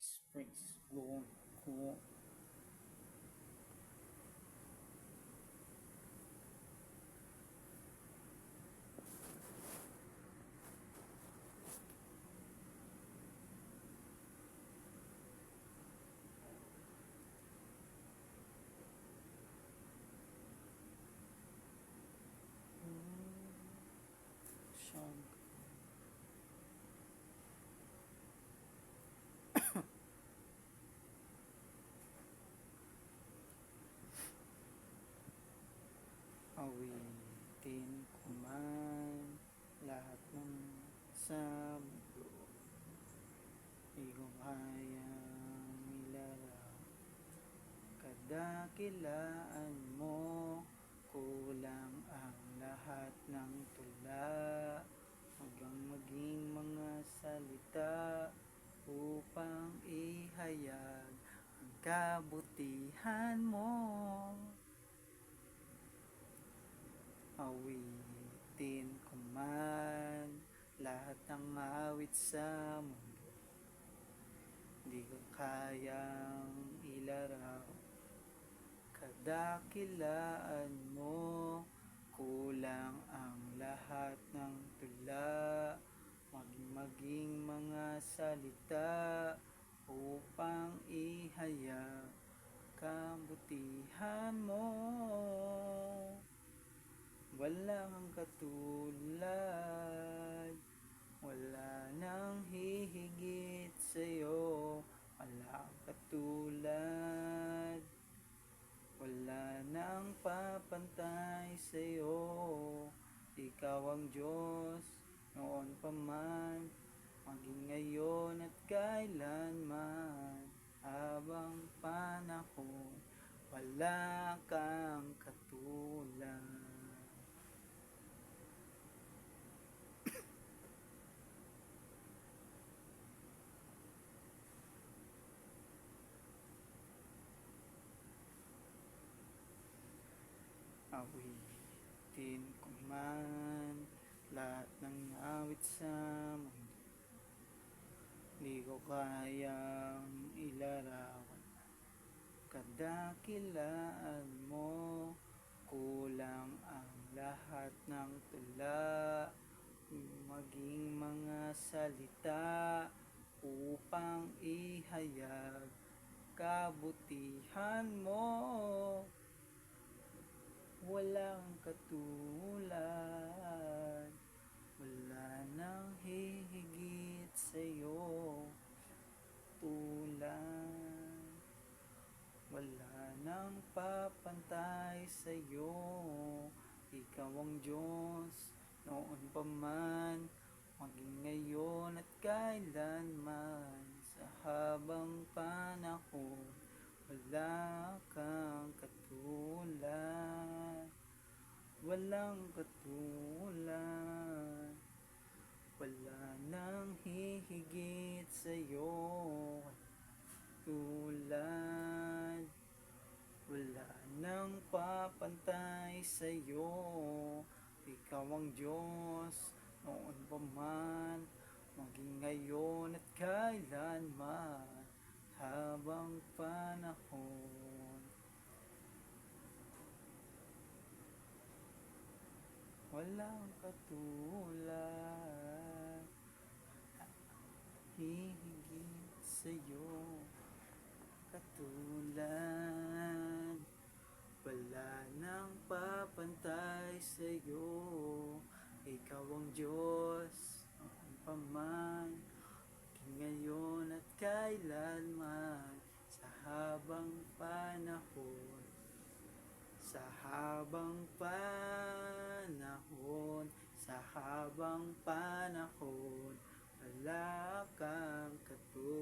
Springs. Go on. Go on. Sa ko kayang ilaraw Kadakilaan mo Kulang ang lahat ng tula. Hanggang maging mga salita Upang ihayag ang kabutihan mo. Awitin ko man lahat ng mundo Di ko kayang ilaraw Kadakilaan mo Kulang ang lahat ng tula. Maging maging mga salita Upang ihayag kabutihan mo. Walang katulad papantay sa'yo. Ikaw ang Diyos Noon pa man Maging ngayon at kailanman. Habang panahon Wala kang katulad Awitin ko man lahat ng awit sa mundo. Di ko kayang ilarawan Kadakilaan mo. Kulang ang lahat ng tula. Maging mga salita Upang ihayag kabutihan mo Walang katulad. Wala nang hihigit sa'yo. Tulad. Wala nang papantay sa'yo. Ikaw ang Diyos Noon pa man Maging ngayon at kailanman. Sa habang panahon wala kang katulad Katulad Wala nang hihigit sa'yo. Tulad Wala nang papantay sa'yo. Ikaw ang Diyos Noon pa man Maging ngayon at kailanman habang panahon walang katulad. Hihigit sa'yo. Katulad. Wala nang papantay sa'yo. Ikaw ang Diyos noon pa man ngayon at kailanman sa habang panahon. Sa habang panahon panahon Sa habang panahon Wala kang katulad